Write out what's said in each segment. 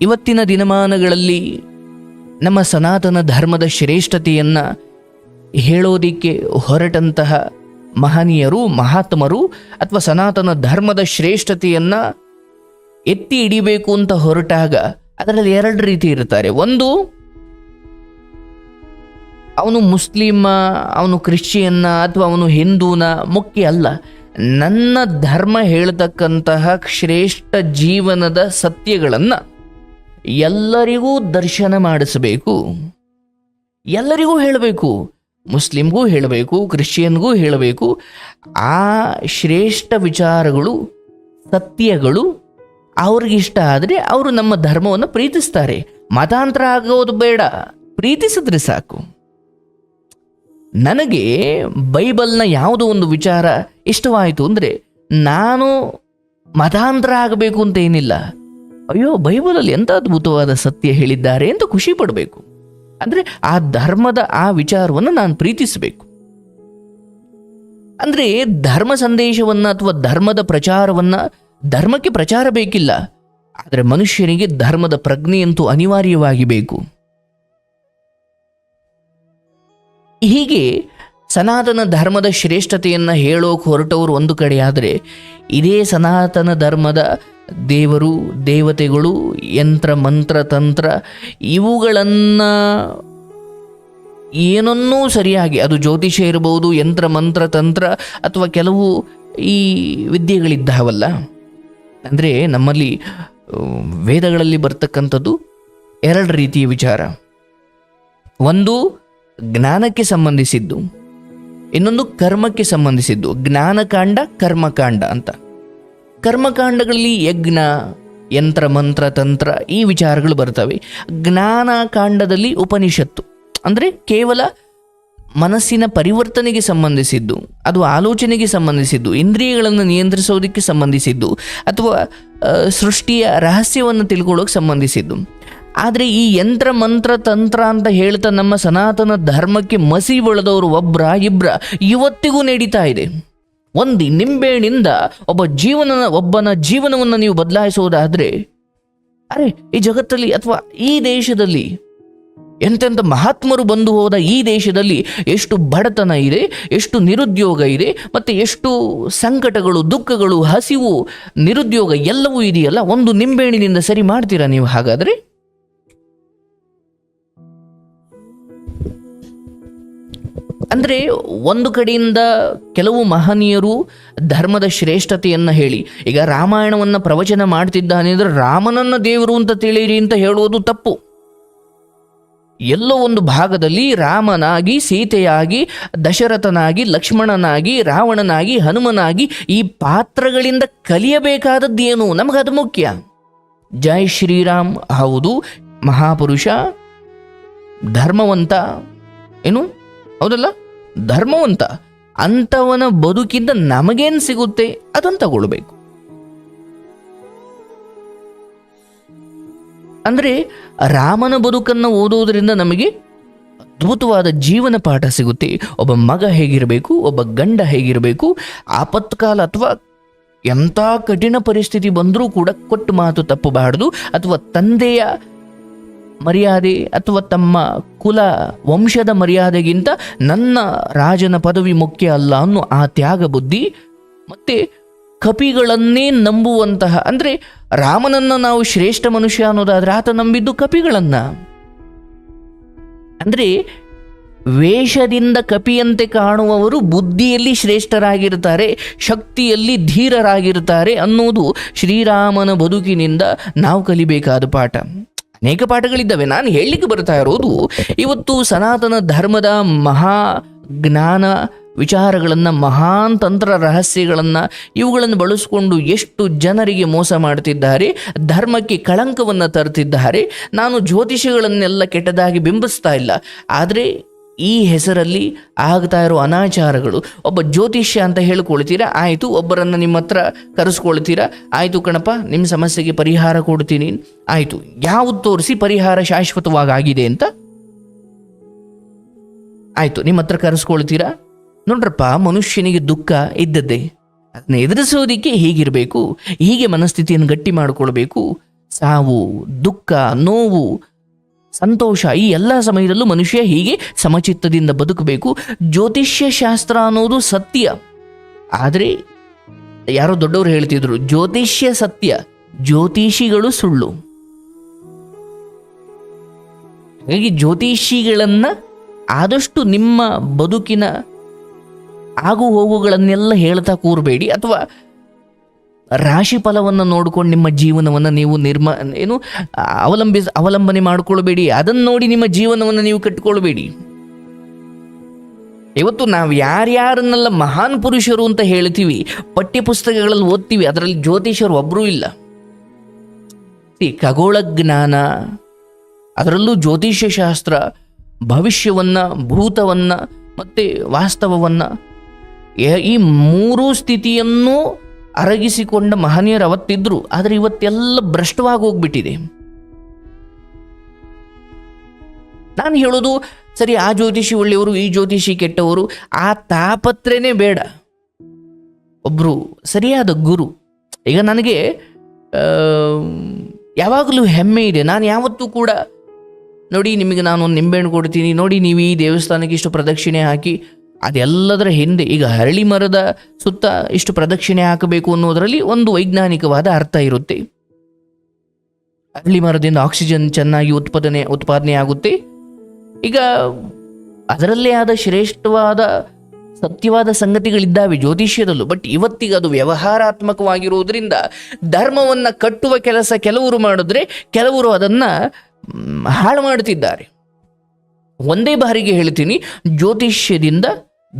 ಇವತ್ತಿನ ದಿನಮಾನಗಳಲ್ಲಿ ನಮ್ಮ ಸನಾತನ ಧರ್ಮದ ಶ್ರೇಷ್ಠತೆಯನ್ನು ಹೇಳೋದಿಕ್ಕೆ ಹೊರಟಂತಹ ಮಹನೀಯರು, ಮಹಾತ್ಮರು ಅಥವಾ ಸನಾತನ ಧರ್ಮದ ಶ್ರೇಷ್ಠತೆಯನ್ನು ಎತ್ತಿ ಹಿಡಿಬೇಕು ಅಂತ ಹೊರಟಾಗ ಅದರಲ್ಲಿ ಎರಡು ರೀತಿ ಇರ್ತಾರೆ ಒಂದು, ಅವನು ಮುಸ್ಲಿಮ, ಅವನು ಕ್ರಿಶ್ಚಿಯನ್ನ ಅಥವಾ ಅವನು ಹಿಂದೂನ ಮುಖ್ಯ ಅಲ್ಲ. ನನ್ನ ಧರ್ಮ ಹೇಳ್ತಕ್ಕಂತಹ ಶ್ರೇಷ್ಠ ಜೀವನದ ಸತ್ಯಗಳನ್ನು ಎಲ್ಲರಿಗೂ ದರ್ಶನ ಮಾಡಿಸಬೇಕು. ಎಲ್ಲರಿಗೂ ಹೇಳಬೇಕು. ಮುಸ್ಲಿಮ್ಗೂ ಹೇಳಬೇಕು, ಕ್ರಿಶ್ಚಿಯನ್ಗೂ ಹೇಳಬೇಕು. ಆ ಶ್ರೇಷ್ಠ ವಿಚಾರಗಳು, ಸತ್ಯಗಳು ಅವ್ರಿಗಿಷ್ಟ ಆದರೆ ಅವರು ನಮ್ಮ ಧರ್ಮವನ್ನು ಪ್ರೀತಿಸ್ತಾರೆ. ಮತಾಂತರ ಆಗೋದು ಬೇಡ. ಪ್ರೀತಿಸಿದ್ರೆ ಸಾಕು. ನನಗೆ ಬೈಬಲ್ನ ಯಾವುದೋ ಒಂದು ವಿಚಾರ ಇಷ್ಟವಾಯಿತು ಅಂದರೆ, ನಾನು ಮತಾಂತರ ಆಗಬೇಕು ಅಂತ ಏನಿಲ್ಲ. ಅಯ್ಯೋ, ಬೈಬಲಲ್ಲಿ ಎಂಥ ಅದ್ಭುತವಾದ ಸತ್ಯ ಹೇಳಿದ್ದಾರೆ ಅಂತ ಖುಷಿ ಪಡಬೇಕು. ಅಂದರೆ ಆ ಧರ್ಮದ ಆ ವಿಚಾರವನ್ನು ನಾನು ಪ್ರೀತಿಸಬೇಕು. ಅಂದರೆ ಧರ್ಮ ಸಂದೇಶವನ್ನು ಅಥವಾ ಧರ್ಮದ ಪ್ರಚಾರವನ್ನು ಧರ್ಮಕ್ಕೆ ಪ್ರಚಾರ ಬೇಕಿಲ್ಲ. ಆದರೆ ಮನುಷ್ಯನಿಗೆ ಧರ್ಮದ ಪ್ರಜ್ಞೆಯಂತೂ ಅನಿವಾರ್ಯವಾಗಿ ಬೇಕು ಹೀಗೆ ಸನಾತನ ಧರ್ಮದ ಶ್ರೇಷ್ಠತೆಯನ್ನು ಹೇಳೋಕೆ ಹೊರಟವರು ಒಂದು ಕಡೆಯಾದರೆ ಇದೇ ಸನಾತನ ಧರ್ಮದ ದೇವರು, ದೇವತೆಗಳು, ಯಂತ್ರ, ಮಂತ್ರ, ತಂತ್ರ, ಇವುಗಳನ್ನು ಏನನ್ನೂ ಸರಿಯಾಗಿ, ಅದು ಜ್ಯೋತಿಷ್ಯ ಇರಬಹುದು ಯಂತ್ರ, ಮಂತ್ರ, ತಂತ್ರ, ಅಥವಾ ಕೆಲವು ಈ ವಿದ್ಯೆಗಳಿದ್ದಾವಲ್ಲ. ಅಂದರೆ ನಮ್ಮಲ್ಲಿ ವೇದಗಳಲ್ಲಿ ಬರ್ತಕ್ಕಂಥದ್ದು ಎರಡು ರೀತಿಯ ವಿಚಾರ. ಒಂದು ಜ್ಞಾನಕ್ಕೆ ಸಂಬಂಧಿಸಿದ್ದು, ಇನ್ನೊಂದು ಕರ್ಮಕ್ಕೆ ಸಂಬಂಧಿಸಿದ್ದು, ಜ್ಞಾನಕಾಂಡ, ಕರ್ಮಕಾಂಡ ಅಂತ. ಕರ್ಮಕಾಂಡಗಳಲ್ಲಿ ಯಜ್ಞ, ಯಂತ್ರ, ಮಂತ್ರ, ತಂತ್ರ ಈ ವಿಚಾರಗಳು ಬರ್ತವೆ. ಜ್ಞಾನಕಾಂಡದಲ್ಲಿ ಉಪನಿಷತ್ತು. ಅಂದರೆ ಕೇವಲ ಮನಸ್ಸಿನ ಪರಿವರ್ತನೆಗೆ ಸಂಬಂಧಿಸಿದ್ದು, ಅದು ಆಲೋಚನೆಗೆ ಸಂಬಂಧಿಸಿದ್ದು, ಇಂದ್ರಿಯಗಳನ್ನು ನಿಯಂತ್ರಿಸೋದಕ್ಕೆ ಸಂಬಂಧಿಸಿದ್ದು, ಅಥವಾ ಸೃಷ್ಟಿಯ ರಹಸ್ಯವನ್ನು ತಿಳ್ಕೊಳ್ಳೋಕೆ ಸಂಬಂಧಿಸಿದ್ದು. ಆದರೆ ಈ ಯಂತ್ರ, ಮಂತ್ರ, ತಂತ್ರ ಅಂತ ಹೇಳ್ತಾ ನಮ್ಮ ಸನಾತನ ಧರ್ಮಕ್ಕೆ ಮಸಿ ಬಳದವರು ಒಬ್ರ, ಇಬ್ರ ಇವತ್ತಿಗೂ ನಡೀತಾ ಇದೆ. ಒಂದು ನಿಂಬೆಹಣ್ಣಿಂದ ಒಬ್ಬ ಜೀವನ ಒಬ್ಬನ ಜೀವನವನ್ನು ನೀವು ಬದಲಾಯಿಸುವುದಾದರೆ, ಅರೆ, ಈ ಜಗತ್ತಲ್ಲಿ ಅಥವಾ ಈ ದೇಶದಲ್ಲಿ ಎಂತೆಂಥ ಮಹಾತ್ಮರು ಬಂದು ಹೋದ ಈ ದೇಶದಲ್ಲಿ ಎಷ್ಟು ಬಡತನ ಇದೆ, ಎಷ್ಟು ನಿರುದ್ಯೋಗ ಇದೆ, ಮತ್ತು ಎಷ್ಟು ಸಂಕಟಗಳು, ದುಃಖಗಳು, ಹಸಿವು, ನಿರುದ್ಯೋಗ ಎಲ್ಲವೂ ಇದೆಯಲ್ಲ, ಒಂದು ನಿಂಬೆಹಣ್ಣಿನಿಂದ ಸರಿ ಮಾಡ್ತೀರಾ ನೀವು ಹಾಗಾದರೆ? ಅಂದರೆ ಒಂದು ಕಡೆಯಿಂದ ಕೆಲವು ಮಹನೀಯರು ಧರ್ಮದ ಶ್ರೇಷ್ಠತೆಯನ್ನು ಹೇಳಿ. ಈಗ ರಾಮಾಯಣವನ್ನು ಪ್ರವಚನ ಮಾಡ್ತಿದ್ದಾನೆ ಅಂದರೆ ರಾಮನನ್ನು ದೇವರು ಅಂತ ತಿಳಿಯಿರಿ ಅಂತ ಹೇಳುವುದು ತಪ್ಪು. ಎಲ್ಲೋ ಒಂದು ಭಾಗದಲ್ಲಿ ರಾಮನಾಗಿ, ಸೀತೆಯಾಗಿ, ದಶರಥನಾಗಿ, ಲಕ್ಷ್ಮಣನಾಗಿ, ರಾವಣನಾಗಿ, ಹನುಮನಾಗಿ ಈ ಪಾತ್ರಗಳಿಂದ ಕಲಿಯಬೇಕಾದದ್ದು ಏನು? ನಮಗದು ಮುಖ್ಯ. ಜೈ ಶ್ರೀರಾಮ್. ಹೌದು, ಮಹಾಪುರುಷ, ಧರ್ಮವಂತ, ಏನು? ಹೌದಲ್ಲ? ಧರ್ಮವಂತ ಅಂಥವನ ಬದುಕಿಂದ ನಮಗೇನು ಸಿಗುತ್ತೆ? ಅದನ್ನು ತಗೊಳ್ಬೇಕು. ಅಂದರೆ ರಾಮನ ಬದುಕನ್ನು ಓದುವುದರಿಂದ ನಮಗೆ ಅದ್ಭುತವಾದ ಜೀವನ ಪಾಠ ಸಿಗುತ್ತೆ. ಒಬ್ಬ ಮಗ ಹೇಗಿರಬೇಕು, ಒಬ್ಬ ಗಂಡ ಹೇಗಿರಬೇಕು, ಆಪತ್ಕಾಲ ಅಥವಾ ಎಂಥ ಕಠಿಣ ಪರಿಸ್ಥಿತಿ ಬಂದರೂ ಕೂಡ ಕೊಟ್ಟು ಮಾತು ತಪ್ಪಬಾರದು. ಅಥವಾ ತಂದೆಯ ಮರ್ಯಾದೆ ಅಥವಾ ತಮ್ಮ ಕುಲ ವಂಶದ ಮರ್ಯಾದೆಗಿಂತ ನನ್ನ ರಾಜನ ಪದವಿ ಮುಖ್ಯ ಅಲ್ಲ ಅನ್ನೋ ಆ ತ್ಯಾಗ ಬುದ್ಧಿ ಮತ್ತೆ ಕಪಿಗಳನ್ನೇ ನಂಬುವಂತಹ, ಅಂದರೆ ರಾಮನನ್ನು ನಾವು ಶ್ರೇಷ್ಠ ಮನುಷ್ಯ ಅನ್ನೋದಾದರೆ ಆತ ನಂಬಿದ್ದು ಕಪಿಗಳನ್ನು. ಅಂದರೆ ವೇಷದಿಂದ ಕಪಿಯಂತೆ ಕಾಣುವವರು ಬುದ್ಧಿಯಲ್ಲಿ ಶ್ರೇಷ್ಠರಾಗಿರ್ತಾರೆ, ಶಕ್ತಿಯಲ್ಲಿ ಧೀರರಾಗಿರ್ತಾರೆ ಅನ್ನೋದು ಶ್ರೀರಾಮನ ಬದುಕಿನಿಂದ ನಾವು ಕಲಿಬೇಕಾದ ಪಾಠ. ಅನೇಕ ಪಾಠಗಳಿದ್ದಾವೆ. ನಾನು ಹೇಳಲಿಕ್ಕೆ ಬರ್ತಾ ಇರೋದು ಇವತ್ತು ಸನಾತನ ಧರ್ಮದ ಮಹಾ ಜ್ಞಾನ ವಿಚಾರಗಳನ್ನು, ಮಹಾನ್ ತಂತ್ರ ರಹಸ್ಯಗಳನ್ನು ಇವುಗಳನ್ನು ಬಳಸಿಕೊಂಡು ಎಷ್ಟು ಜನರಿಗೆ ಮೋಸ ಮಾಡ್ತಿದ್ದಾರೆ, ಧರ್ಮಕ್ಕೆ ಕಳಂಕವನ್ನು ತರುತ್ತಿದ್ದಾರೆ. ನಾನು ಜ್ಯೋತಿಷಿಗಳನ್ನೆಲ್ಲ ಕೆಟ್ಟದಾಗಿ ಬಿಂಬಿಸ್ತಾ ಇಲ್ಲ. ಆದರೆ ಈ ಹೆಸರಲ್ಲಿ ಆಗ್ತಾ ಇರೋ ಅನಾಚಾರಗಳು. ಒಬ್ಬ ಜ್ಯೋತಿಷ್ಯ ಅಂತ ಹೇಳ್ಕೊಳ್ತೀರಾ? ಆಯಿತು, ಒಬ್ಬರನ್ನು ನಿಮ್ಮ ಹತ್ರ ಕರೆಸ್ಕೊಳ್ತೀರಾ? ಆಯಿತು ಕಣಪ್ಪ ನಿಮ್ಮ ಸಮಸ್ಯೆಗೆ ಪರಿಹಾರ ಕೊಡ್ತೀನಿ. ಆಯಿತು, ಯಾವುದು ತೋರಿಸಿ ಪರಿಹಾರ ಶಾಶ್ವತವಾಗಿ ಆಗಿದೆ ಅಂತ? ಆಯಿತು, ನಿಮ್ಮ ಹತ್ರ ಕರೆಸ್ಕೊಳ್ತೀರಾ? ನೋಡ್ರಪ್ಪ, ಮನುಷ್ಯನಿಗೆ ದುಃಖ ಇದ್ದದ್ದೇ. ಅದನ್ನ ಎದುರಿಸೋದಿಕ್ಕೆ ಹೀಗಿರಬೇಕು. ಹೀಗೆ ಮನಸ್ಥಿತಿಯನ್ನು ಗಟ್ಟಿ ಮಾಡಿಕೊಳ್ಬೇಕು. ಸಾವು, ದುಃಖ, ನೋವು ಸಂತೋಷ. ಈ ಎಲ್ಲ ಸಮಯದಲ್ಲೂ ಮನುಷ್ಯ ಹೀಗೆ ಸಮಚಿತ್ತದಿಂದ ಬದುಕಬೇಕು. ಜ್ಯೋತಿಷ್ಯ ಶಾಸ್ತ್ರ ಅನ್ನೋದು ಸತ್ಯ. ಆದರೆ ಯಾರೋ ದೊಡ್ಡವರು ಹೇಳ್ತಿದ್ರು, ಜ್ಯೋತಿಷ್ಯ ಸತ್ಯ, ಜ್ಯೋತಿಷಿಗಳು ಸುಳ್ಳು. ಹಾಗಾಗಿ ಜ್ಯೋತಿಷಿಗಳನ್ನ ಆದಷ್ಟು ನಿಮ್ಮ ಬದುಕಿನ ಆಗು ಹೋಗುಗಳನ್ನೆಲ್ಲ ಹೇಳ್ತಾ ಕೂರಬೇಡಿ. ಅಥವಾ ರಾಶಿ ಫಲವನ್ನು ನೋಡ್ಕೊಂಡು ನಿಮ್ಮ ಜೀವನವನ್ನು ನೀವು ನಿರ್ಮ, ಏನು ಅವಲಂಬಿಸ ಅವಲಂಬನೆ ಮಾಡಿಕೊಳ್ಬೇಡಿ. ಅದನ್ನು ನೋಡಿ ನಿಮ್ಮ ಜೀವನವನ್ನು ನೀವು ಕಟ್ಟಿಕೊಳ್ಬೇಡಿ. ಇವತ್ತು ನಾವು ಯಾರ್ಯಾರನ್ನೆಲ್ಲ ಮಹಾನ್ ಪುರುಷರು ಅಂತ ಹೇಳ್ತೀವಿ ಪಠ್ಯ ಪುಸ್ತಕಗಳಲ್ಲಿ ಓದ್ತೀವಿ, ಅದರಲ್ಲಿ ಜ್ಯೋತಿಷರು ಒಬ್ಬರೂ ಇಲ್ಲ. ಖಗೋಳ ಜ್ಞಾನ, ಅದರಲ್ಲೂ ಜ್ಯೋತಿಷ್ಯ ಶಾಸ್ತ್ರ ಭವಿಷ್ಯವನ್ನು, ಭೂತವನ್ನು, ಮತ್ತು ವಾಸ್ತವವನ್ನು, ಈ ಮೂರು ಸ್ಥಿತಿಯನ್ನು ಅರಗಿಸಿಕೊಂಡ ಮಹನೀಯರು ಅವತ್ತಿದ್ರು, ಆದರೆ ಇವತ್ತೆಲ್ಲ ಭ್ರಷ್ಟವಾಗಿ ಹೋಗ್ಬಿಟ್ಟಿದೆ. ನಾನು ಹೇಳೋದು, ಸರಿ, ಆ ಜ್ಯೋತಿಷಿ ಒಳ್ಳೆಯವರು, ಈ ಜ್ಯೋತಿಷಿ ಕೆಟ್ಟವರು, ಆ ತಾಪತ್ರೆನೇ ಬೇಡ. ಒಬ್ರು ಸರಿಯಾದ ಗುರು. ಈಗ ನನಗೆ ಯಾವಾಗಲೂ ಹೆಮ್ಮೆ ಇದೆ. ನಾನು ಯಾವತ್ತೂ ಕೂಡ, ನೋಡಿ, ನಿಮಗೆ ನಾನು ಒಂದು ನಿಂಬೆಹಣ್ಣು ಕೊಡ್ತೀನಿ, ನೋಡಿ, ನೀವು ಈ ದೇವಸ್ಥಾನಕ್ಕೆ ಇಷ್ಟು ಪ್ರದಕ್ಷಿಣೆ ಹಾಕಿ ಅದೆಲ್ಲದರ ಹಿಂದೆ ಈಗ ಹರಳಿ ಮರದ ಸುತ್ತ ಇಷ್ಟು ಪ್ರದಕ್ಷಿಣೆ ಹಾಕಬೇಕು ಅನ್ನೋದರಲ್ಲಿ ಒಂದು ವೈಜ್ಞಾನಿಕವಾದ ಅರ್ಥ ಇರುತ್ತೆ. ಹರಳಿ ಮರದಿಂದ ಆಕ್ಸಿಜನ್ ಚೆನ್ನಾಗಿ ಉತ್ಪಾದನೆ ಉತ್ಪಾದನೆ ಆಗುತ್ತೆ ಈಗ ಅದರಲ್ಲೇ ಆದ ಶ್ರೇಷ್ಠವಾದ, ಸತ್ಯವಾದ ಸಂಗತಿಗಳಿದ್ದಾವೆ ಜ್ಯೋತಿಷ್ಯದಲ್ಲೂ. ಬಟ್ ಇವತ್ತಿಗೆ ಅದು ವ್ಯವಹಾರಾತ್ಮಕವಾಗಿರುವುದರಿಂದ ಧರ್ಮವನ್ನು ಕಟ್ಟುವ ಕೆಲಸ ಕೆಲವರು ಮಾಡಿದ್ರೆ ಕೆಲವರು ಅದನ್ನು ಹಾಳು ಮಾಡುತ್ತಿದ್ದಾರೆ. ಒಂದೇ ಬಾರಿಗೆ ಹೇಳ್ತೀನಿ, ಜ್ಯೋತಿಷ್ಯದಿಂದ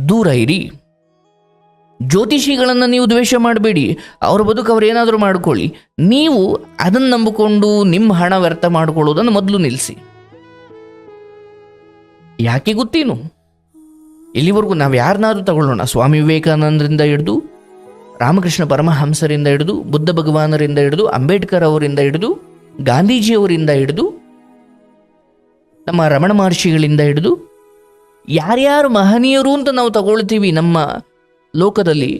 ದೂರ ಇರಿ. ಜ್ಯೋತಿಷಿಗಳನ್ನು ನೀವು ದ್ವೇಷ ಮಾಡಬೇಡಿ, ಅವ್ರ ಬದುಕು ಅವ್ರು ಏನಾದರೂ ಮಾಡ್ಕೊಳ್ಳಿ. ನೀವು ಅದನ್ನು ನಂಬಿಕೊಂಡು ನಿಮ್ಮ ಹಣ ವ್ಯರ್ಥ ಮಾಡಿಕೊಳ್ಳೋದನ್ನು ಮೊದಲು ನಿಲ್ಲಿಸಿ ಯಾಕೆ ಗೊತ್ತೇನು? ಇಲ್ಲಿವರೆಗೂ ನಾವು ಯಾರನ್ನಾದ್ರೂ ತಗೊಳ್ಳೋಣ. ಸ್ವಾಮಿ ವಿವೇಕಾನಂದರಿಂದ ಹಿಡಿದು, ರಾಮಕೃಷ್ಣ ಪರಮಹಂಸರಿಂದ ಹಿಡಿದು, ಬುದ್ಧ ಭಗವಾನರಿಂದ ಹಿಡಿದು, ಅಂಬೇಡ್ಕರ್ ಅವರಿಂದ ಹಿಡಿದು ಗಾಂಧೀಜಿಯವರಿಂದ ಹಿಡಿದು ನಮ್ಮ ರಮಣ ಮಹರ್ಷಿಗಳಿಂದ ಹಿಡಿದು ಯಾರ್ಯಾರು ಮಹನೀಯರು ಅಂತ ನಾವು ತಗೊಳ್ತೀವಿ ನಮ್ಮ ಲೋಕದಲ್ಲಿ,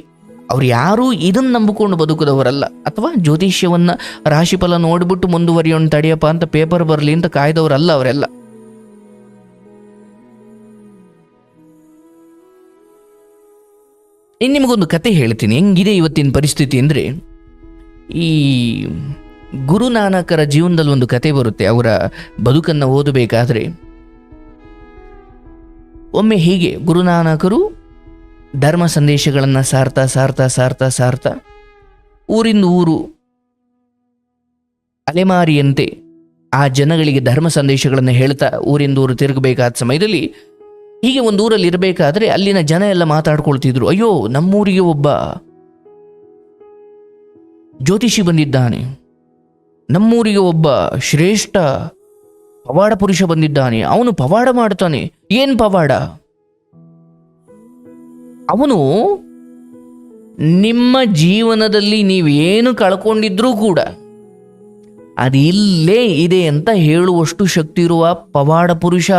ಅವ್ರು ಯಾರೂ ಇದನ್ನು ನಂಬಿಕೊಂಡು ಬದುಕಿದವರಲ್ಲ. ಅಥವಾ ಜ್ಯೋತಿಷ್ಯವನ್ನು ರಾಶಿಫಲ ನೋಡಿಬಿಟ್ಟು ಮುಂದುವರಿಯೋಣ ತಡೆಯಪ್ಪ ಅಂತ ಪೇಪರ್ ಬರಲಿ ಅಂತ ಕಾಯ್ದವರಲ್ಲ ಅವರೆಲ್ಲ. ಇನ್ನು ನಿಮಗೊಂದು ಕತೆ ಹೇಳ್ತೀನಿ. ಹೆಂಗಿದೆ ಇವತ್ತಿನ ಪರಿಸ್ಥಿತಿ ಅಂದರೆ ಈ ಗುರುನಾನಕರ ಜೀವನದಲ್ಲಿ ಒಂದು ಕತೆ ಬರುತ್ತೆ, ಅವರ ಬದುಕನ್ನು ಓದಬೇಕಾದ್ರೆ. ಒಮ್ಮೆ ಹೀಗೆ ಗುರುನಾನಕರು ಧರ್ಮ ಸಂದೇಶಗಳನ್ನು ಸಾರ್ತಾ ಸಾರ್ತಾ ಸಾರ್ತಾ ಸಾರ್ತಾ ಊರಿಂದ ಊರು ಅಲೆಮಾರಿಯಂತೆ ಆ ಜನಗಳಿಗೆ ಧರ್ಮ ಸಂದೇಶಗಳನ್ನು ಹೇಳ್ತಾ ಊರಿಂದ ಊರು ತಿರುಗಬೇಕಾದ ಸಮಯದಲ್ಲಿ ಹೀಗೆ ಒಂದು ಊರಲ್ಲಿ ಇರಬೇಕಾದ್ರೆ ಅಲ್ಲಿನ ಜನ ಎಲ್ಲ ಮಾತಾಡ್ಕೊಳ್ತಿದ್ರು, ಅಯ್ಯೋ, ನಮ್ಮೂರಿಗೆ ಒಬ್ಬ ಜ್ಯೋತಿಷಿ ಬಂದಿದ್ದಾನೆ. ನಮ್ಮೂರಿಗೆ ಒಬ್ಬ ಶ್ರೇಷ್ಠ ಪವಾಡ ಪುರುಷ ಬಂದಿದ್ದಾನೆ. ಅವನು ಪವಾಡ ಮಾಡ್ತಾನೆ ಏನ್ ಪವಾಡ? ಅವನು ನಿಮ್ಮ ಜೀವನದಲ್ಲಿ ನೀವೇನು ಕಳ್ಕೊಂಡಿದ್ರೂ ಕೂಡ ಅದು ಇಲ್ಲೇ ಇದೆ ಅಂತ ಹೇಳುವಷ್ಟು ಶಕ್ತಿ ಇರುವ ಪವಾಡ ಪುರುಷ.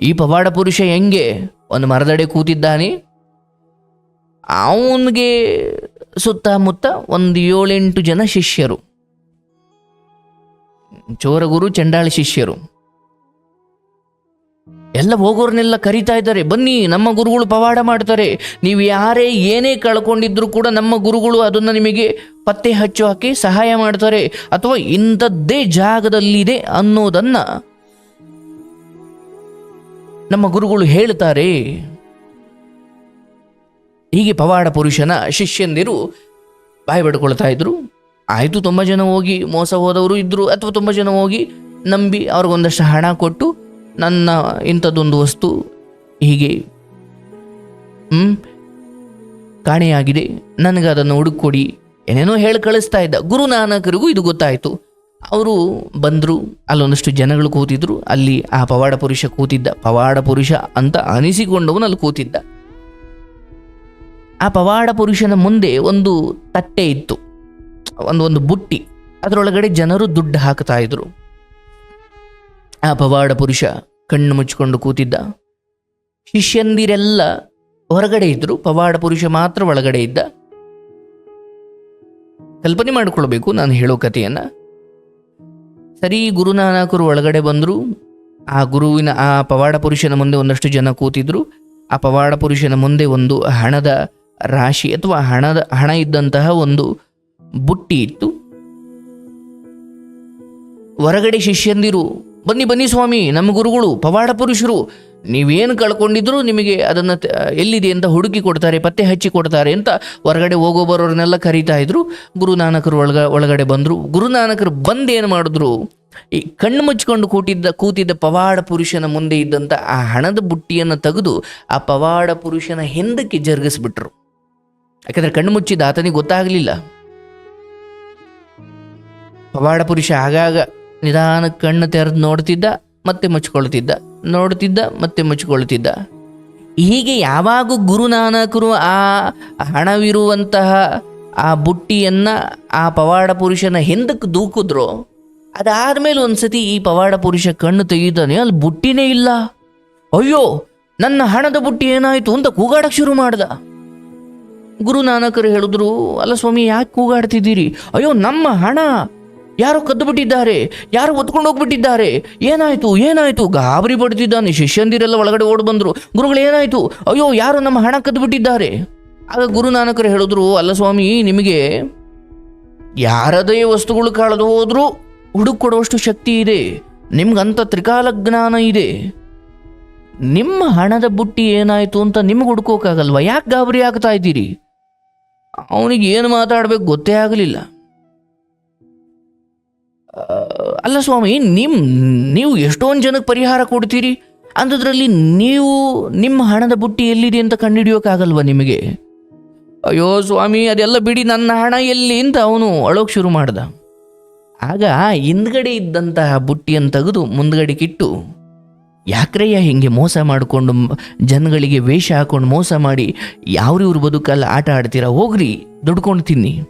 ಈ ಪವಾಡ ಪುರುಷ ಹೆಂಗೆ? ಒಂದು ಮರದಡೆ ಕೂತಿದ್ದಾನೆ. ಅವನಿಗೆ ಸುತ್ತಮುತ್ತ ಒಂದು ಏಳೆಂಟು ಜನ ಶಿಷ್ಯರು. ಚೋರಗುರು, ಚಂಡಾಳಿ ಶಿಷ್ಯರು. ಎಲ್ಲ ಹೋಗೋರ್ನೆಲ್ಲ ಕರಿತಾ ಇದ್ದಾರೆ. ಬನ್ನಿ, ನಮ್ಮ ಗುರುಗಳು ಪವಾಡ ಮಾಡ್ತಾರೆ. ನೀವು ಯಾರೇ ಏನೇ ಕಳ್ಕೊಂಡಿದ್ರು ಕೂಡ ನಮ್ಮ ಗುರುಗಳು ಅದನ್ನು ನಿಮಗೆ ಪತ್ತೆ ಹಚ್ಚು ಹಾಕಿ ಸಹಾಯ ಮಾಡ್ತಾರೆ. ಅಥವಾ ಇಂಥದ್ದೇ ಜಾಗದಲ್ಲಿದೆ ಅನ್ನೋದನ್ನ ನಮ್ಮ ಗುರುಗಳು ಹೇಳ್ತಾರೆ. ಹೀಗೆ ಪವಾಡ ಪುರುಷನ ಶಿಷ್ಯಂದಿರು ಬಾಯಿ ಇದ್ದರು ಇದ್ರು. ಆಯಿತು, ತುಂಬ ಜನ ಹೋಗಿ ಮೋಸ ಹೋದವರು ಇದ್ದರು ಅಥವಾ ತುಂಬ ಜನ ಹೋಗಿ ನಂಬಿ ಅವ್ರಿಗೊಂದಷ್ಟು ಹಣ ಕೊಟ್ಟು ನನ್ನ ಇಂಥದ್ದೊಂದು ವಸ್ತು ಹೀಗೆ ಹ್ಞೂ ಕಾಣೆಯಾಗಿದೆ. ನನಗೆ ಅದನ್ನು ಹುಡುಕೊಡಿ. ಏನೇನೋ ಹೇಳಿ ಕಳಿಸ್ತಾ ಇದ್ದ. ಗುರು ನಾನಕರಿಗೂ ಇದು ಗೊತ್ತಾಯಿತು. ಅವರು ಬಂದರು, ಅಲ್ಲೊಂದಷ್ಟು ಜನಗಳು ಕೂತಿದ್ರು. ಅಲ್ಲಿ ಆ ಪವಾಡ ಪುರುಷ ಕೂತಿದ್ದ. ಪವಾಡ ಪುರುಷ ಅಂತ ಅನಿಸಿಕೊಂಡವನು ಅಲ್ಲಿ ಕೂತಿದ್ದ. ಆ ಪವಾಡ ಪುರುಷನ ಮುಂದೆ ಒಂದು ತಟ್ಟೆ ಇತ್ತು. ಒಂದು ಒಂದು ಬುಟ್ಟಿ. ಅದರೊಳಗಡೆ ಜನರು ದುಡ್ಡು ಹಾಕ್ತಾ ಇದ್ರು. ಆ ಪವಾಡ ಪುರುಷ ಕಣ್ಣು ಮುಚ್ಚಿಕೊಂಡು ಕೂತಿದ್ದ. ಶಿಷ್ಯಂದಿರೆಲ್ಲ ಹೊರಗಡೆ ಇದ್ರು. ಪವಾಡ ಪುರುಷ ಮಾತ್ರ ಒಳಗಡೆ ಇದ್ದ. ಕಲ್ಪನೆ ಮಾಡಿಕೊಳ್ಬೇಕು ನಾನು ಹೇಳೋ ಕಥೆಯನ್ನ. ಸರಿ ಗುರುನಾನಕರು ಒಳಗಡೆ ಬಂದರು. ಆ ಗುರುವಿನ, ಆ ಪವಾಡ ಪುರುಷನ ಮುಂದೆ ಒಂದಷ್ಟು ಜನ ಕೂತಿದ್ರು. ಆ ಪವಾಡ ಪುರುಷನ ಮುಂದೆ ಒಂದು ಹಣದ ರಾಶಿ ಅಥವಾ ಹಣದ, ಹಣ ಇದ್ದಂತಹ ಒಂದು ಬುಟ್ಟಿ ಇತ್ತು ಹೊರಗಡೆ ಶಿಷ್ಯಂದಿರು, ಬನ್ನಿ ಬನ್ನಿ ಸ್ವಾಮಿ, ನಮ್ಮ ಗುರುಗಳು, ಪವಾಡ ಪುರುಷರು, ನೀವೇನು ಕಳ್ಕೊಂಡಿದ್ರು ನಿಮಗೆ ಅದನ್ನು ಎಲ್ಲಿದೆ ಅಂತ ಹುಡುಕಿ ಕೊಡ್ತಾರೆ, ಪತ್ತೆ ಹಚ್ಚಿ ಕೊಡ್ತಾರೆ ಅಂತ ಹೊರಗಡೆ ಹೋಗೋ ಬರೋರನ್ನೆಲ್ಲ ಕರೀತಾ ಇದ್ರು. ಗುರುನಾನಕರು ಒಳಗ, ಒಳಗಡೆ ಬಂದರು. ಗುರುನಾನಕರು ಬಂದು ಏನು ಮಾಡಿದ್ರು? ಈ ಕಣ್ಣು ಮುಚ್ಕೊಂಡು ಕೂತಿದ್ದ ಕೂತಿದ್ದ ಪವಾಡ ಪುರುಷನ ಮುಂದೆ ಇದ್ದಂಥ ಆ ಹಣದ ಬುಟ್ಟಿಯನ್ನು ತೆಗೆದು ಆ ಪವಾಡ ಪುರುಷನ ಹಿಂದಕ್ಕೆ ಜರುಗಿಸ್ಬಿಟ್ರು. ಯಾಕಂದರೆ ಕಣ್ಣು ಮುಚ್ಚಿದ ಆತನಿಗೆ ಗೊತ್ತಾಗಲಿಲ್ಲ. ಪವಾಡ ಪುರುಷ ಆಗಾಗ ನಿಧಾನ ಕಣ್ಣು ತೆರೆದು ನೋಡ್ತಿದ್ದ ಮತ್ತೆ ಮುಚ್ಕೊಳ್ತಿದ್ದ ನೋಡ್ತಿದ್ದ ಮತ್ತೆ ಮುಚ್ಕೊಳ್ತಿದ್ದ ಹೀಗೆ ಯಾವಾಗ ಗುರುನಾನಕರು ಆ ಹಣವಿರುವಂತಹ ಆ ಬುಟ್ಟಿಯನ್ನು ಆ ಪವಾಡ ಪುರುಷನ ಹಿಂದಕ್ಕೆ ದೂಕಿದ್ರೋ. ಒಂದು ಒಂದ್ಸತಿ ಈ ಪವಾಡ ಪುರುಷ ಕಣ್ಣು ತೆಗಿತಾನೆ ಅಲ್ಲಿ ಬುಟ್ಟಿನೇ ಇಲ್ಲ. ಅಯ್ಯೋ, ನನ್ನ ಹಣದ ಬುಟ್ಟಿ ಏನಾಯಿತು ಅಂತ ಕೂಗಾಡಕ್ಕೆ ಶುರು ಮಾಡ್ದ. ಗುರುನಾನಕರು ಹೇಳಿದ್ರು, ಅಲ್ಲ ಸ್ವಾಮಿ, ಯಾಕೆ ಕೂಗಾಡ್ತಿದ್ದೀರಿ? ಅಯ್ಯೋ, ನಮ್ಮ ಹಣ ಯಾರೋ ಕದ್ದು ಬಿಟ್ಟಿದ್ದಾರೆ, ಯಾರೋ ಒತ್ಕೊಂಡು ಹೋಗ್ಬಿಟ್ಟಿದ್ದಾರೆ. ಏನಾಯ್ತು ಏನಾಯ್ತು? ಗಾಬರಿ ಪಡ್ತಿದ್ದಾನೆ, ಶಿಷ್ಯಂದಿರೆಲ್ಲ ಒಳಗಡೆ ಓಡ್ ಬಂದ್ರು. ಗುರುಗಳು, ಏನಾಯ್ತು? ಅಯ್ಯೋ, ಯಾರೋ ನಮ್ಮ ಹಣ ಕದ್ದು ಬಿಟ್ಟಿದ್ದಾರೆ. ಆಗ ಗುರುನಾನಕರು ಹೇಳಿದ್ರು, ಅಲ್ಲ ಸ್ವಾಮಿ, ನಿಮಗೆ ಯಾರದೇ ವಸ್ತುಗಳು ಕಳೆದು ಹೋದ್ರೂ ಹುಡುಕ್ ಕೊಡುವಷ್ಟು ಶಕ್ತಿ ಇದೆ. ನಿಮ್ಗಂತ ತ್ರಿಕಾಲ ಜ್ಞಾನ ಇದೆ. ನಿಮ್ಮ ಹಣದ ಬುಟ್ಟಿ ಏನಾಯ್ತು ಅಂತ ನಿಮ್ಗೆ ಹುಡುಕೋಕಾಗಲ್ವಾ? ಯಾಕೆ ಗಾಬರಿ ಆಗ್ತಾ ಇದ್ದೀರಿ? ಅವನಿಗೆ ಏನು ಮಾತಾಡ್ಬೇಕು ಗೊತ್ತೇ ಆಗಲಿಲ್ಲ. ಅಲ್ಲ ಸ್ವಾಮಿ ನಿಮ್ಮ ನೀವು ಎಷ್ಟೊಂದು ಜನಕ್ಕೆ ಪರಿಹಾರ ಕೊಡ್ತೀರಿ? ಅಂಥದ್ರಲ್ಲಿ ನೀವು ನಿಮ್ಮ ಹಣದ ಬುಟ್ಟಿ ಎಲ್ಲಿದೆ ಅಂತ ಕಂಡುಹಿಡಿಯೋಕ್ಕಾಗಲ್ವಾ ನಿಮಗೆ? ಅಯ್ಯೋ ಸ್ವಾಮಿ, ಅದೆಲ್ಲ ಬಿಡಿ, ನನ್ನ ಹಣ ಎಲ್ಲಿ ಅಂತ ಅವನು ಅಳೋಕೆ ಶುರು ಮಾಡ್ದ. ಆಗ ಹಿಂದ್ಗಡೆ ಇದ್ದಂತಹ ಬುಟ್ಟಿಯನ್ನು ತೆಗೆದು ಮುಂದ್ಗಡೆಗಿಟ್ಟು ಯಾಕ್ರಯ್ಯ ಹಿಂಗೆ ಮೋಸ ಮಾಡಿಕೊಂಡು ಜನಗಳಿಗೆ ವೇಷ ಹಾಕೊಂಡು ಮೋಸ ಮಾಡಿ ಯಾವ್ರಿವ್ರು ಬದುಕಲ್ಲ ಆಟ ಆಡ್ತೀರಾ? ಹೋಗ್ರಿ, ದುಡ್ಕೊಂಡು ತಿನ್ನಿ.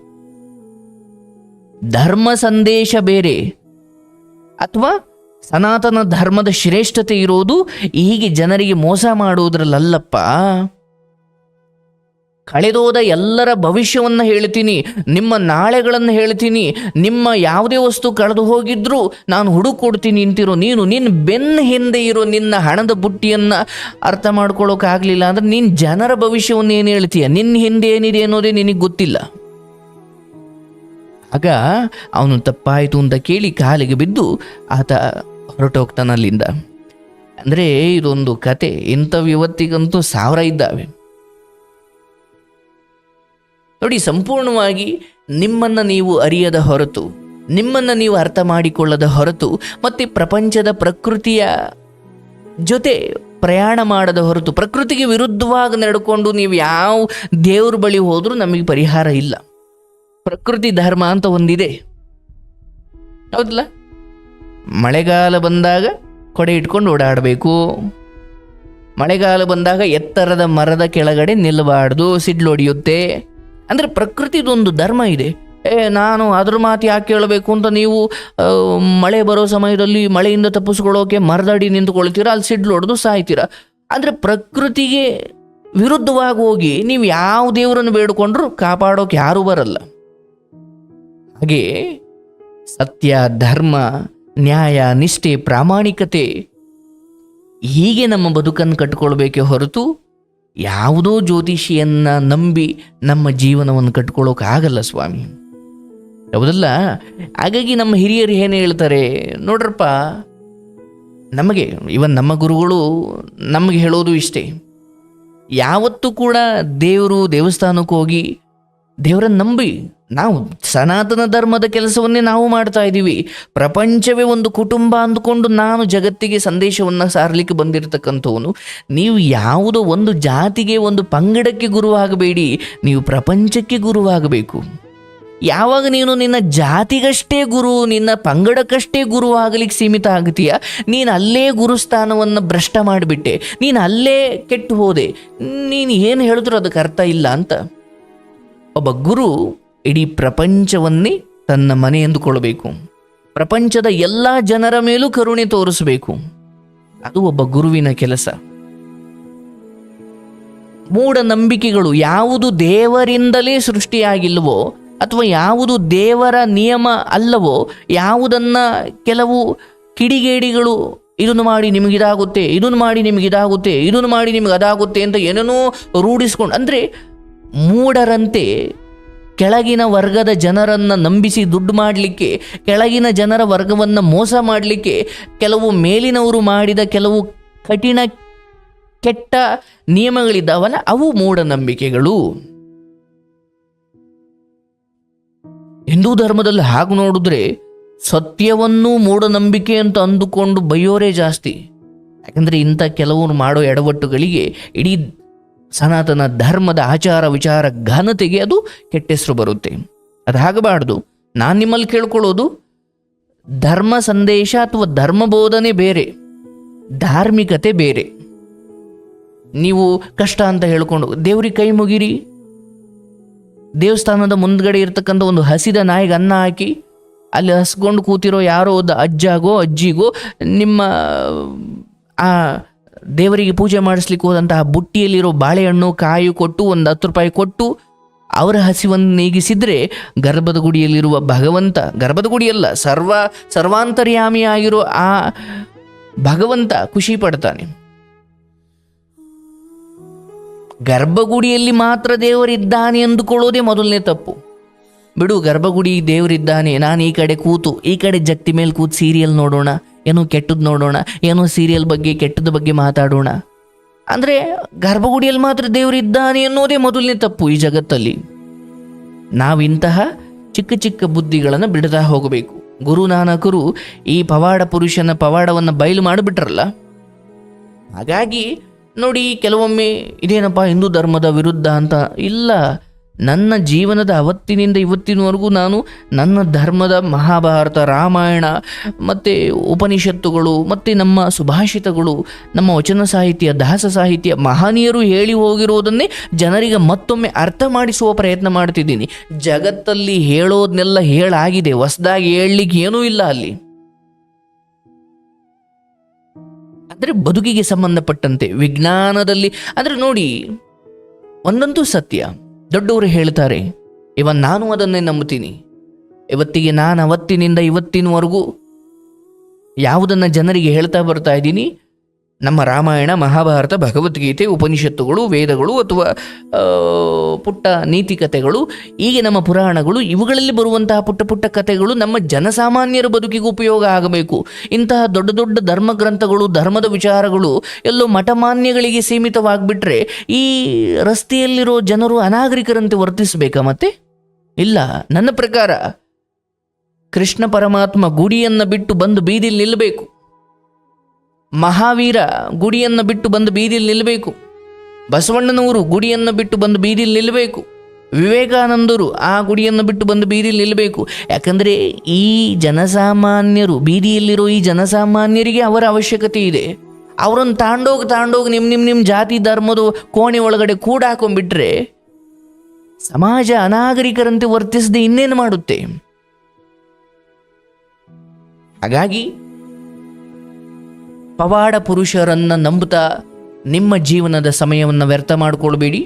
ಧರ್ಮ ಸಂದೇಶ ಬೇರೆ. ಅಥವಾ ಸನಾತನ ಧರ್ಮದ ಶ್ರೇಷ್ಠತೆ ಇರೋದು ಹೀಗೆ ಜನರಿಗೆ ಮೋಸ ಮಾಡುವುದರಲ್ಲಪ್ಪ ಕಳೆದೋದ ಎಲ್ಲರ ಭವಿಷ್ಯವನ್ನು ಹೇಳ್ತೀನಿ, ನಿಮ್ಮ ನಾಳೆಗಳನ್ನು ಹೇಳ್ತೀನಿ, ನಿಮ್ಮ ಯಾವುದೇ ವಸ್ತು ಕಳೆದು ಹೋಗಿದ್ರೂ ನಾನು ಹುಡುಕೊಡ್ತೀನಿ ನಿಂತಿರೋ ನೀನು ನಿನ್ನ ಬೆನ್ನ ಹಿಂದೆ ಇರೋ ನಿನ್ನ ಹಣದ ಬುಟ್ಟಿಯನ್ನು ಅರ್ಥ ಮಾಡ್ಕೊಳ್ಳೋಕ್ಕಾಗಲಿಲ್ಲ ಅಂದ್ರೆ ನಿನ್ನ ಜನರ ಭವಿಷ್ಯವನ್ನು ಏನು ಹೇಳ್ತೀಯ? ನಿನ್ನ ಹಿಂದೆ ಏನಿದೆ ಅನ್ನೋದೇ ನಿನಗೆ ಗೊತ್ತಿಲ್ಲ. ಆಗ ಅವನು ತಪ್ಪಾಯಿತು ಅಂತ ಕೇಳಿ ಕಾಲಿಗೆ ಬಿದ್ದು ಆತ ಹೊರಟೋಗ್ತಾನೆ ಅಲ್ಲಿಂದ ಅಂದರೆ ಇದೊಂದು ಕತೆ ಇಂಥವು ಇವತ್ತಿಗಂತೂ ಸಾವಿರ ಇದ್ದಾವೆ. ನೋಡಿ, ಸಂಪೂರ್ಣವಾಗಿ ನಿಮ್ಮನ್ನು ನೀವು ಅರಿಯದ ಹೊರತು, ನಿಮ್ಮನ್ನು ನೀವು ಅರ್ಥ ಮಾಡಿಕೊಳ್ಳದ ಹೊರತು, ಮತ್ತು ಪ್ರಪಂಚದ ಪ್ರಕೃತಿಯ ಜೊತೆ ಪ್ರಯಾಣ ಮಾಡದ ಹೊರತು, ಪ್ರಕೃತಿಗೆ ವಿರುದ್ಧವಾಗಿ ನಡ್ಕೊಂಡು ನೀವು ಯಾವ ದೇವ್ರ ಬಳಿ ಹೋದರೂ ನಮಗೆ ಪರಿಹಾರ ಇಲ್ಲ. ಪ್ರಕೃತಿ ಧರ್ಮ ಅಂತ ಒಂದಿದೆ. ಹೌದಲ್ಲ? ಮಳೆಗಾಲ ಬಂದಾಗ ಕೊಡೆ ಇಟ್ಕೊಂಡು ಓಡಾಡಬೇಕು. ಮಳೆಗಾಲ ಬಂದಾಗ ಎತ್ತರದ ಮರದ ಕೆಳಗಡೆ ನಿಲ್ಲಬಾರ್ದು ಸಿಡ್ಲೊಡೆಯುತ್ತೆ ಅಂದರೆ ಪ್ರಕೃತಿದೊಂದು ಧರ್ಮ ಇದೆ. ಏ, ನಾನು ಅದ್ರ ಮಾತು ಯಾಕೆ ಕೇಳಬೇಕು ಅಂತ ನೀವು ಮಳೆ ಬರೋ ಸಮಯದಲ್ಲಿ ಮಳೆಯಿಂದ ತಪ್ಪಿಸ್ಕೊಳ್ಳೋಕೆ ಮರದಡಿ ನಿಂತ್ಕೊಳ್ತೀರಾ, ಅಲ್ಲಿ ಸಿಡ್ಲು ಹೊಡೆದು ಸಾಯ್ತೀರಾ? ಅಂದರೆ ಪ್ರಕೃತಿಗೆ ವಿರುದ್ಧವಾಗಿ ಹೋಗಿ ನೀವು ಯಾವ ದೇವರನ್ನು ಬೇಡಿಕೊಂಡ್ರೂ ಕಾಪಾಡೋಕೆ ಯಾರೂ ಬರಲ್ಲ. ಹಾಗೆ ಸತ್ಯ, ಧರ್ಮ, ನ್ಯಾಯ, ನಿಷ್ಠೆ, ಪ್ರಾಮಾಣಿಕತೆ ಹೀಗೆ ನಮ್ಮ ಬದುಕನ್ನು ಕಟ್ಕೊಳ್ಬೇಕೆ ಹೊರತು ಯಾವುದೋ ಜ್ಯೋತಿಷಿಯನ್ನು ನಂಬಿ ನಮ್ಮ ಜೀವನವನ್ನು ಕಟ್ಕೊಳ್ಳೋಕ್ಕಾಗಲ್ಲ ಸ್ವಾಮಿ. ಹೌದಲ್ಲ? ಹಾಗಾಗಿ ನಮ್ಮ ಹಿರಿಯರು ಏನು ಹೇಳ್ತಾರೆ ನೋಡ್ರಪ್ಪ, ನಮಗೆ ಇವನ್ ನಮ್ಮ ಗುರುಗಳು ನಮಗೆ ಹೇಳೋದು ಇಷ್ಟೇ. ಯಾವತ್ತೂ ಕೂಡ ದೇವರು ದೇವಸ್ಥಾನಕ್ಕೆ ಹೋಗಿ ದೇವರನ್ನು ನಂಬಿ ನಾವು ಸನಾತನ ಧರ್ಮದ ಕೆಲಸವನ್ನೇ ನಾವು ಮಾಡ್ತಾ ಇದ್ದೀವಿ. ಪ್ರಪಂಚವೇ ಒಂದು ಕುಟುಂಬ ಅಂದುಕೊಂಡು ನಾನು ಜಗತ್ತಿಗೆ ಸಂದೇಶವನ್ನು ಸಾರಲಿಕ್ಕೆ ಬಂದಿರತಕ್ಕಂಥವನು. ನೀವು ಯಾವುದೋ ಒಂದು ಜಾತಿಗೆ ಒಂದು ಪಂಗಡಕ್ಕೆ ಗುರುವಾಗಬೇಡಿ. ನೀವು ಪ್ರಪಂಚಕ್ಕೆ ಗುರುವಾಗಬೇಕು. ಯಾವಾಗ ನೀನು ನಿನ್ನ ಜಾತಿಗಷ್ಟೇ ಗುರು, ನಿನ್ನ ಪಂಗಡಕ್ಕಷ್ಟೇ ಗುರು ಆಗಲಿಕ್ಕೆ ಸೀಮಿತ ಆಗ್ತೀಯ? ನೀನು ಅಲ್ಲೇ ಗುರುಸ್ಥಾನವನ್ನು ಭ್ರಷ್ಟ ಮಾಡಿಬಿಟ್ಟೆ. ನೀನು ಅಲ್ಲೇ ಕೆಟ್ಟು ಹೋದೆ. ನೀನು ಏನು ಹೇಳಿದ್ರು ಅದಕ್ಕೆ ಅರ್ಥ ಇಲ್ಲ ಅಂತ. ಒಬ್ಬ ಗುರು ಇಡೀ ಪ್ರಪಂಚವನ್ನೇ ತನ್ನ ಮನೆ ಎಂದುಕೊಳ್ಳಬೇಕು. ಪ್ರಪಂಚದ ಎಲ್ಲ ಜನರ ಮೇಲೂ ಕರುಣೆ ತೋರಿಸಬೇಕು. ಅದು ಒಬ್ಬ ಗುರುವಿನ ಕೆಲಸ. ಮೂಢನಂಬಿಕೆಗಳು ಯಾವುದು ದೇವರಿಂದಲೇ ಸೃಷ್ಟಿಯಾಗಿಲ್ವೋ ಅಥವಾ ಯಾವುದು ದೇವರ ನಿಯಮ ಅಲ್ಲವೋ, ಯಾವುದನ್ನ ಕೆಲವು ಕಿಡಿಗೇಡಿಗಳು ಇದನ್ನು ಮಾಡಿ ನಿಮಗಿದಾಗುತ್ತೆ, ಇದನ್ನು ಮಾಡಿ ನಿಮಗಿದಾಗುತ್ತೆ, ಇದನ್ನು ಮಾಡಿ ನಿಮಗೆ ಅದಾಗುತ್ತೆ ಅಂತ ಏನೇನೋ ರೂಢಿಸ್ಕೊಂಡು, ಅಂದರೆ ಮೂಢರಂತೆ ಕೆಳಗಿನ ವರ್ಗದ ಜನರನ್ನು ನಂಬಿಸಿ ದುಡ್ಡು ಮಾಡಲಿಕ್ಕೆ, ಕೆಳಗಿನ ಜನರ ವರ್ಗವನ್ನು ಮೋಸ ಮಾಡಲಿಕ್ಕೆ, ಕೆಲವು ಮೇಲಿನವರು ಮಾಡಿದ ಕೆಲವು ಕಠಿಣ, ಕೆಟ್ಟ ನಿಯಮಗಳಿದ್ದಾವಲ್ಲ, ಅವು ಮೂಢನಂಬಿಕೆಗಳು. ಹಿಂದೂ ಧರ್ಮದಲ್ಲಿ ಹಾಗೆ ನೋಡಿದ್ರೆ ಸತ್ಯವನ್ನು ಮೂಢನಂಬಿಕೆ ಅಂತ ಅಂದುಕೊಂಡು ಬಯ್ಯೋರೇ ಜಾಸ್ತಿ. ಯಾಕಂದರೆ ಇಂಥ ಕೆಲವರು ಮಾಡೋ ಎಡವಟ್ಟುಗಳಿಗೆ ಇಡೀ ಸನಾತನ ಧರ್ಮದ ಆಚಾರ ವಿಚಾರ ಘನತೆಗೆ ಅದು ಕೆಟ್ಟ ಹೆಸರು ಬರುತ್ತೆ. ಅದು ಆಗಬಾರ್ದು ನಾನು ನಿಮ್ಮಲ್ಲಿ ಕೇಳ್ಕೊಳ್ಳೋದು, ಧರ್ಮ ಸಂದೇಶ ಅಥವಾ ಧರ್ಮ ಬೋಧನೆ ಬೇರೆ, ಧಾರ್ಮಿಕತೆ ಬೇರೆ. ನೀವು ಕಷ್ಟ ಅಂತ ಹೇಳ್ಕೊಂಡು, ದೇವ್ರಿಗೆ ಕೈ ಮುಗಿರಿ. ದೇವಸ್ಥಾನದ ಮುಂದ್ಗಡೆ ಇರ್ತಕ್ಕಂಥ ಒಂದು ಹಸಿದ ನಾಯಿಗೆ ಅನ್ನ ಹಾಕಿ, ಅಲ್ಲಿ ಹಸ್ಕೊಂಡು ಕೂತಿರೋ ಯಾರೋ ಅಜ್ಜಾಗೋ ಅಜ್ಜಿಗೋ ನಿಮ್ಮ, ಆ ದೇವರಿಗೆ ಪೂಜೆ ಮಾಡಿಸ್ಲಿಕ್ಕೆ ಹೋದಂತಹ ಬುಟ್ಟಿಯಲ್ಲಿರೋ ಬಾಳೆಹಣ್ಣು, ಕಾಯಿ ಕೊಟ್ಟು ಒಂದು ಹತ್ತು ರೂಪಾಯಿ ಕೊಟ್ಟು ಅವರ ಹಸಿವನ್ನು ನೀಗಿಸಿದರೆ ಗರ್ಭದ ಗುಡಿಯಲ್ಲಿರುವ ಭಗವಂತ, ಗರ್ಭದ ಗುಡಿಯಲ್ಲ ಸರ್ವ ಸರ್ವಾಂತರ್ಯಾಮಿಯಾಗಿರೋ ಆ ಭಗವಂತ ಖುಷಿ ಪಡ್ತಾನೆ. ಗರ್ಭಗುಡಿಯಲ್ಲಿ ಮಾತ್ರ ದೇವರಿದ್ದಾನೆ ಅಂದುಕೊಳ್ಳೋದೇ ಮೊದಲನೇ ತಪ್ಪು. ಬಿಡು, ಗರ್ಭಗುಡಿ ದೇವರಿದ್ದಾನೆ. ನಾನು ಈ ಕಡೆ ಕೂತು, ಈ ಕಡೆ ಜಗ್ತಿ ಮೇಲೆ ಕೂತು ಸೀರಿಯಲ್ ನೋಡೋಣ. ಏನೋ ಕೆಟ್ಟದ್ದು ನೋಡೋಣ. ಏನೋ ಸೀರಿಯಲ್ ಬಗ್ಗೆ, ಕೆಟ್ಟದ ಬಗ್ಗೆ ಮಾತಾಡೋಣ. ಅಂದರೆ, ಗರ್ಭಗುಡಿಯಲ್ಲಿ ಮಾತ್ರ ದೇವರಿದ್ದಾನೆ ಅನ್ನೋದೇ ಮೊದಲನೇ ತಪ್ಪು ಈ ಜಗತ್ತಲ್ಲಿ. ನಾವಿಂತಹ ಚಿಕ್ಕ ಚಿಕ್ಕ ಬುದ್ಧಿಗಳನ್ನು ಬಿಡತಾ ಹೋಗಬೇಕು. ಗುರುನಾನಕರು ಈ ಪವಾಡ ಪುರುಷನ ಪವಾಡವನ್ನು ಬಯಲು ಮಾಡಿಬಿಟ್ರಲ್ಲ? ಹಾಗಾಗಿ ನೋಡಿ, ಕೆಲವೊಮ್ಮೆ ಇದೇನಪ್ಪ ಹಿಂದೂ ಧರ್ಮದ ವಿರುದ್ಧ ಅಂತ? ಇಲ್ಲ. ನನ್ನ ಜೀವನದ ಅವತ್ತಿನಿಂದ ಇವತ್ತಿನವರೆಗೂ ನಾನು ನನ್ನ ಧರ್ಮದ ಮಹಾಭಾರತ, ರಾಮಾಯಣ, ಮತ್ತು ಉಪನಿಷತ್ತುಗಳು, ಮತ್ತು ನಮ್ಮ ಸುಭಾಷಿತಗಳು, ನಮ್ಮ ವಚನ ಸಾಹಿತ್ಯ, ದಾಸ ಸಾಹಿತ್ಯ ಮಹನೀಯರು ಹೇಳಿ ಹೋಗಿರೋದನ್ನೇ ಜನರಿಗೆ ಮತ್ತೊಮ್ಮೆ ಅರ್ಥ ಮಾಡಿಸುವ ಪ್ರಯತ್ನ ಮಾಡ್ತಿದ್ದೀನಿ. ಜಗತ್ತಲ್ಲಿ ಹೇಳೋದನ್ನೆಲ್ಲ ಹೇಳಾಗಿದೆ, ಹೊಸದಾಗಿ ಹೇಳಲಿಕ್ಕೆ ಏನೂ ಇಲ್ಲ ಅಲ್ಲಿ. ಅಂದರೆ ಬದುಕಿಗೆ ಸಂಬಂಧಪಟ್ಟಂತೆ, ವಿಜ್ಞಾನದಲ್ಲಿ, ಅಂದರೆ ನೋಡಿ, ಒಂದಂತೂ ಸತ್ಯ. ದೊಡ್ಡವರು ಹೇಳ್ತಾರೆ, ಇವ ನಾನು ಅದನ್ನೇ ನಂಬುತ್ತೀನಿ. ಇವತ್ತಿಗೆ ನಾನು ಅವತ್ತಿನಿಂದ ಇವತ್ತಿನವರೆಗೂ ಯಾವುದನ್ನು ಜನರಿಗೆ ಹೇಳ್ತಾ ಬರ್ತಾ ಇದ್ದೀನಿ ನಮ್ಮ ರಾಮಾಯಣ, ಮಹಾಭಾರತ, ಭಗವದ್ಗೀತೆ, ಉಪನಿಷತ್ತುಗಳು, ವೇದಗಳು ಅಥವಾ ಪುಟ್ಟ ನೀತಿ ಕಥೆಗಳು, ಹೀಗೆ ನಮ್ಮ ಪುರಾಣಗಳು, ಇವುಗಳಲ್ಲಿ ಬರುವಂತಹ ಪುಟ್ಟ ಪುಟ್ಟ ಕಥೆಗಳು ನಮ್ಮ ಜನಸಾಮಾನ್ಯರ ಬದುಕಿಗೆ ಉಪಯೋಗ ಆಗಬೇಕು. ಇಂತಹ ದೊಡ್ಡ ದೊಡ್ಡ ಧರ್ಮ ಗ್ರಂಥಗಳು ಧರ್ಮದ ವಿಚಾರಗಳು ಎಲ್ಲೋ ಮಠಮಾನ್ಯಗಳಿಗೆ ಸೀಮಿತವಾಗಿಬಿಟ್ರೆ ಈ ರಸ್ತೆಯಲ್ಲಿರೋ ಜನರು ಅನಾಗರಿಕರಂತೆ ವರ್ತಿಸಬೇಕಾ ಮತ್ತೆ? ಇಲ್ಲ, ನನ್ನ ಪ್ರಕಾರ ಕೃಷ್ಣ ಪರಮಾತ್ಮ ಗುಡಿಯನ್ನು ಬಿಟ್ಟು ಬಂದು ಬೀದಿಲಿ ನಿಲ್ಲಬೇಕು ಮಹಾವೀರ ಗುಡಿಯನ್ನು ಬಿಟ್ಟು ಬಂದು ಬೀದಿಲಿ ನಿಲ್ಲಬೇಕು. ಬಸವಣ್ಣನವರು ಗುಡಿಯನ್ನು ಬಿಟ್ಟು ಬಂದು ಬೀದಿಲಿ ನಿಲ್ಲಬೇಕು. ವಿವೇಕಾನಂದರು ಆ ಗುಡಿಯನ್ನು ಬಿಟ್ಟು ಬಂದು ಬೀದಿಲಿ ನಿಲ್ಲಬೇಕು. ಯಾಕಂದರೆ ಈ ಜನಸಾಮಾನ್ಯರು, ಬೀದಿಯಲ್ಲಿರೋ ಈ ಜನಸಾಮಾನ್ಯರಿಗೆ ಅವರ ಅವಶ್ಯಕತೆ ಇದೆ. ಅವರನ್ನು ತಾಂಡೋಗಿ ತಾಂಡೋಗಿ ನಿಮ್ಮ ನಿಮ್ಮ ನಿಮ್ಮ ಜಾತಿ ಧರ್ಮದ ಕೋಣೆ ಒಳಗಡೆ ಕೂಡ ಹಾಕೊಂಡ್ಬಿಟ್ರೆ ಸಮಾಜ ಅನಾಗರಿಕರಂತೆ ವರ್ತಿಸದೆ ಇನ್ನೇನು ಮಾಡುತ್ತೆ? ಹಾಗಾಗಿ ಪವಾಡ ಪುರುಷರನ್ನು ನಂಬುತ್ತಾ ನಿಮ್ಮ ಜೀವನದ ಸಮಯವನ್ನು ವ್ಯರ್ಥ ಮಾಡಿಕೊಳ್ಬೇಡಿ.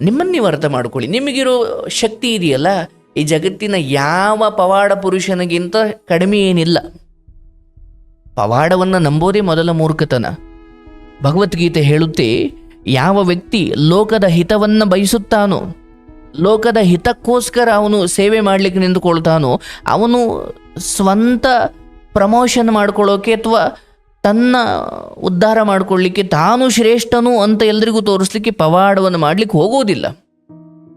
ನಿಮ್ಮನ್ನೇ ವ್ಯರ್ಥ ಮಾಡಿಕೊಳ್ಳಿ. ನಿಮಗಿರೋ ಶಕ್ತಿ ಇದೆಯಲ್ಲ, ಈ ಜಗತ್ತಿನ ಯಾವ ಪವಾಡ ಪುರುಷನಿಗಿಂತ ಕಡಿಮೆ ಏನಿಲ್ಲ. ಪವಾಡವನ್ನು ನಂಬೋದೇ ಮೊದಲ ಮೂರ್ಖತನ. ಭಗವದ್ಗೀತೆ ಹೇಳುತ್ತೆ, ಯಾವ ವ್ಯಕ್ತಿ ಲೋಕದ ಹಿತವನ್ನು ಬಯಸುತ್ತಾನೋ, ಲೋಕದ ಹಿತಕ್ಕೋಸ್ಕರ ಅವನು ಸೇವೆ ಮಾಡಲಿಕ್ಕೆ ನಿಂತುಕೊಳ್ತಾನೋ, ಅವನು ಸ್ವಂತ ಪ್ರಮೋಷನ್ ಮಾಡ್ಕೊಳ್ಳೋಕೆ ಅಥವಾ ತನ್ನ ಉದ್ಧಾರ ಮಾಡಿಕೊಳ್ಳಿಕ್ಕೆ ತಾನು ಶ್ರೇಷ್ಠನು ಅಂತ ಎಲ್ರಿಗೂ ತೋರಿಸ್ಲಿಕ್ಕೆ ಪವಾಡವನ್ನು ಮಾಡಲಿಕ್ಕೆ ಹೋಗೋದಿಲ್ಲ.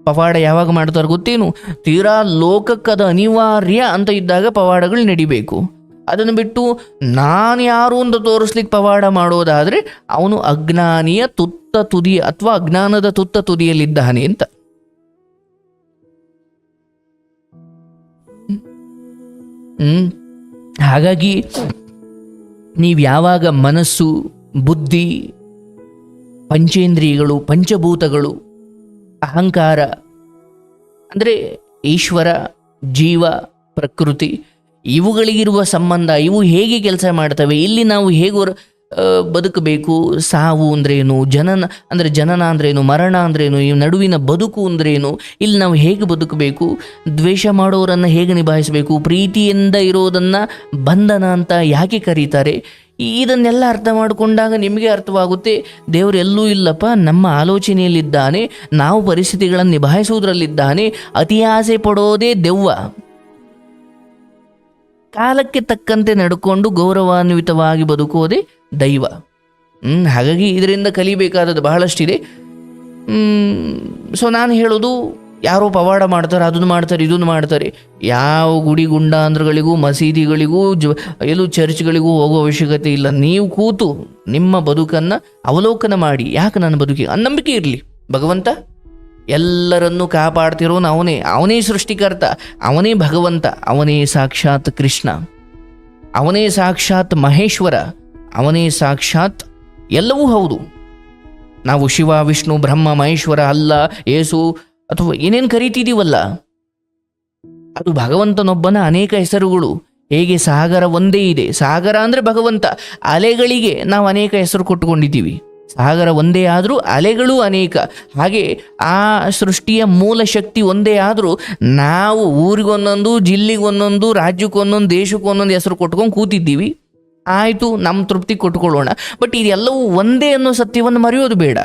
ಪವಾಡ ಯಾವಾಗ ಮಾಡ್ತಾರೆ ಗೊತ್ತೇನು? ತೀರಾ ಲೋಕಕ್ಕದ ಅನಿವಾರ್ಯ ಅಂತ ಇದ್ದಾಗ ಪವಾಡಗಳು ನಡಿಬೇಕು. ಅದನ್ನು ಬಿಟ್ಟು ನಾನು ಯಾರು ಅಂತ ತೋರಿಸ್ಲಿಕ್ಕೆ ಪವಾಡ ಮಾಡೋದಾದರೆ ಅವನು ಅಜ್ಞಾನಿಯ ತುತ್ತ ತುದಿ ಅಥವಾ ಅಜ್ಞಾನದ ತುತ್ತ ತುದಿಯಲ್ಲಿದ್ದಾನೆ ಅಂತ. ಹಾಗಾಗಿ ನೀವು ಯಾವಾಗ ಮನಸ್ಸು, ಬುದ್ಧಿ, ಪಂಚೇಂದ್ರಿಯಗಳು, ಪಂಚಭೂತಗಳು, ಅಹಂಕಾರ, ಅಂದರೆ ಈಶ್ವರ, ಜೀವ, ಪ್ರಕೃತಿ, ಇವುಗಳಿಗಿರುವ ಸಂಬಂಧ, ಇವು ಹೇಗೆ ಕೆಲಸ ಮಾಡ್ತವೆ, ಇಲ್ಲಿ ನಾವು ಹೇಗೆ ಬದುಕಬೇಕು. ಸಾವು ಅಂದ್ರೇನು? ಜನನ ಅಂದರೆ ಜನನ ಅಂದ್ರೇನು? ಮರಣ ಅಂದ್ರೇನು? ಈ ನಡುವಿನ ಬದುಕು ಅಂದ್ರೇನು? ಇಲ್ಲಿ ನಾವು ಹೇಗೆ ಬದುಕಬೇಕು? ದ್ವೇಷ ಮಾಡೋರನ್ನು ಹೇಗೆ ನಿಭಾಯಿಸಬೇಕು? ಪ್ರೀತಿಯಿಂದ ಇರೋದನ್ನು ಬಂಧನ ಅಂತ ಯಾಕೆ ಕರೀತಾರೆ? ಇದನ್ನೆಲ್ಲ ಅರ್ಥ ಮಾಡಿಕೊಂಡಾಗ ನಿಮಗೆ ಅರ್ಥವಾಗುತ್ತೆ, ದೇವರು ಎಲ್ಲೂ ಇಲ್ಲಪ್ಪ, ನಮ್ಮ ಆಲೋಚನೆಯಲ್ಲಿದ್ದಾನೆ, ನಾವು ಪರಿಸ್ಥಿತಿಗಳನ್ನು ನಿಭಾಯಿಸುವುದರಲ್ಲಿದ್ದಾನೆ, ಅತಿ ಆಸೆ ಪಡೋದೇ ದೆವ್ವ. ಕಾಲಕ್ಕೆ ತಕ್ಕಂತೆ ನಡ್ಕೊಂಡು ಗೌರವಾನ್ವಿತವಾಗಿ ಬದುಕೋದೇ ದೈವ. ಹಾಗಾಗಿ ಇದರಿಂದ ಕಲಿಬೇಕಾದದ್ದು ಬಹಳಷ್ಟಿದೆ. ಸೊ ನಾನು ಹೇಳೋದು, ಯಾರೋ ಪವಾಡ ಮಾಡ್ತಾರೆ, ಅದನ್ನು ಮಾಡ್ತಾರೆ, ಇದನ್ನು ಮಾಡ್ತಾರೆ. ಯಾವ ಗುಡಿ ಗುಂಡಾಂಧ್ರಗಳಿಗೂ, ಮಸೀದಿಗಳಿಗೂ, ಜ, ಎಲ್ಲೂ ಚರ್ಚ್ಗಳಿಗೂ ಹೋಗೋ ಅವಶ್ಯಕತೆ ಇಲ್ಲ. ನೀವು ಕೂತು ನಿಮ್ಮ ಬದುಕನ್ನು ಅವಲೋಕನ ಮಾಡಿ. ಯಾಕೆ ನನ್ನ ಬದುಕಿಗೆ ನಂಬಿಕೆ ಇರಲಿ. ಭಗವಂತ, ಎಲ್ಲರನ್ನೂ ಕಾಪಾಡ್ತಿರೋನು ಅವನೇ ಅವನೇ ಸೃಷ್ಟಿಕರ್ತ, ಅವನೇ ಭಗವಂತ, ಅವನೇ ಸಾಕ್ಷಾತ್ ಕೃಷ್ಣ. ಅವನೇ ಸಾಕ್ಷಾತ್ ಮಹೇಶ್ವರ. ಅವನೇ ಸಾಕ್ಷಾತ್ ಎಲ್ಲವೂ ಹೌದು. ನಾವು ಶಿವ, ವಿಷ್ಣು, ಬ್ರಹ್ಮ, ಮಹೇಶ್ವರ, ಅಲ್ಲ, ಏಸು ಅಥವಾ ಏನೇನು ಕರೀತಿದ್ದೀವಲ್ಲ ಅದು ಭಗವಂತನೊಬ್ಬನ ಅನೇಕ ಹೆಸರುಗಳು. ಹೇಗೆ ಸಾಗರ ಒಂದೇ ಇದೆ. ಸಾಗರ ಅಂದರೆ ಭಗವಂತ. ಅಲೆಗಳಿಗೆ ನಾವು ಅನೇಕ ಹೆಸರು ಕೊಟ್ಟುಕೊಂಡಿದ್ದೀವಿ. ಸಾಗರ ಒಂದೇ ಆದರೂ ಅಲೆಗಳು ಅನೇಕ. ಹಾಗೆ ಆ ಸೃಷ್ಟಿಯ ಮೂಲ ಶಕ್ತಿ ಒಂದೇ ಆದರೂ ನಾವು ಊರಿಗೊಂದೊಂದು, ಜಿಲ್ಲೆಗೊಂದೊಂದು, ರಾಜ್ಯಕ್ಕೊಂದೊಂದು, ದೇಶಕ್ಕೊಂದೊಂದು ಹೆಸರು ಕೊಟ್ಕೊಂಡು ಕೂತಿದ್ದೀವಿ. ಆಯಿತು ನಮ್ಮ ತೃಪ್ತಿ ಕೊಟ್ಕೊಳ್ಳೋಣ. ಬಟ್ ಇದೆಲ್ಲವೂ ಒಂದೇ ಅನ್ನೋ ಸತ್ಯವನ್ನು ಮರೆಯೋದು ಬೇಡ.